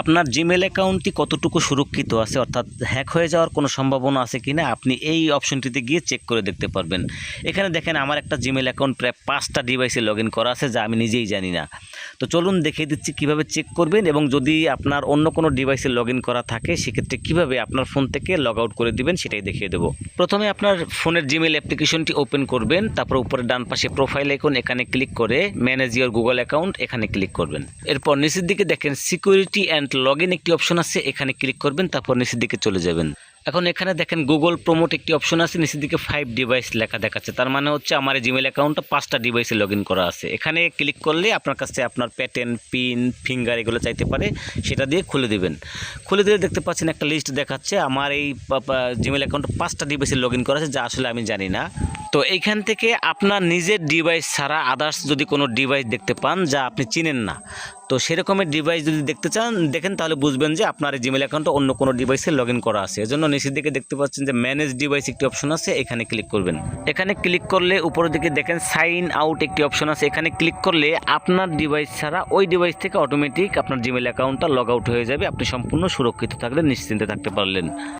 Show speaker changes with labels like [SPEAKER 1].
[SPEAKER 1] আপনার জিমেল অ্যাকাউন্টটি কতটুকু সুরক্ষিত আছে? অর্থাৎ হ্যাক হয়ে যাওয়ার কোনো সম্ভাবনা আছে কিনা? আপনি এই অপশনটিতে গিয়ে চেক করে দেখতে পারবেন। এখানে দেখেন, আমার একটা জিমেল অ্যাকাউন্ট প্রায় পাঁচটা ডিভাইসে লগ করা আছে, যা আমি নিজেই জানি না। তো চলুন দেখিয়ে দিচ্ছি কীভাবে চেক করবেন এবং যদি আপনার অন্য কোনো ডিভাইসে লগ করা থাকে, সেক্ষেত্রে কীভাবে আপনার ফোন থেকে লগ আউট করে দিবেন, সেটাই দেখিয়ে দেবো। প্রথমে আপনার ফোনের জিমেল অ্যাপ্লিকেশনটি ওপেন করবেন, তারপর উপরে ডান পাশে প্রোফাইল আইকন এখানে ক্লিক করে ম্যানেজ ইওর গুগল অ্যাকাউন্ট এখানে ক্লিক করবেন। এরপর নিচের দিকে দেখেন সিকিউরিটি অ্যান্ড লগ একটি অপশন আছে, এখানে ক্লিক করবেন, তারপর নিচের দিকে চলে যাবেন। এখন এখানে দেখেন গুগল প্রমোট একটি অপশন আছে, নিচের দিকে ফাইভ ডিভাইস লেখা দেখাচ্ছে। তার মানে হচ্ছে আমার জিমেল অ্যাকাউন্টটা পাঁচটা ডিভাইসে লগ করা আছে। এখানে ক্লিক করলে আপনার কাছে আপনার প্যাটার্ন পিন ফিঙ্গার এগুলো চাইতে পারে, সেটা দিয়ে খুলে দিবেন। খুলে দিলে দেখতে পাচ্ছেন একটা লিস্ট দেখাচ্ছে, আমার এই জিমেল অ্যাকাউন্ট পাঁচটা ডিভাইসে লগ করা আছে, যা আসলে আমি জানি না। তো এইখান থেকে আপনার নিজের ডিভাইস ছাড়া আদার্স যদি কোনো ডিভাইস দেখতে পান যা আপনি চিনেন না, তো সেরকমের ডিভাইস যদি দেখতে চান, দেখেন তাহলে বুঝবেন যে আপনার এই জিমেল অ্যাকাউন্টটা অন্য কোনো ডিভাইসে লগ করা আছে। এজন্য নিচের দিকে দেখতে পাচ্ছেন যে ম্যানেজ ডিভাইস একটি অপশন আছে, এখানে ক্লিক করবেন। এখানে ক্লিক করলে উপরের দিকে দেখেন সাইন আউট একটি অপশন আছে। এখানে ক্লিক করলে আপনার ডিভাইস ছাড়া ওই ডিভাইস থেকে অটোমেটিক আপনার জিমেল অ্যাকাউন্টটা লগ আউট হয়ে যাবে। আপনি সম্পূর্ণ সুরক্ষিত থাকলে নিশ্চিন্তে থাকতে পারলেন।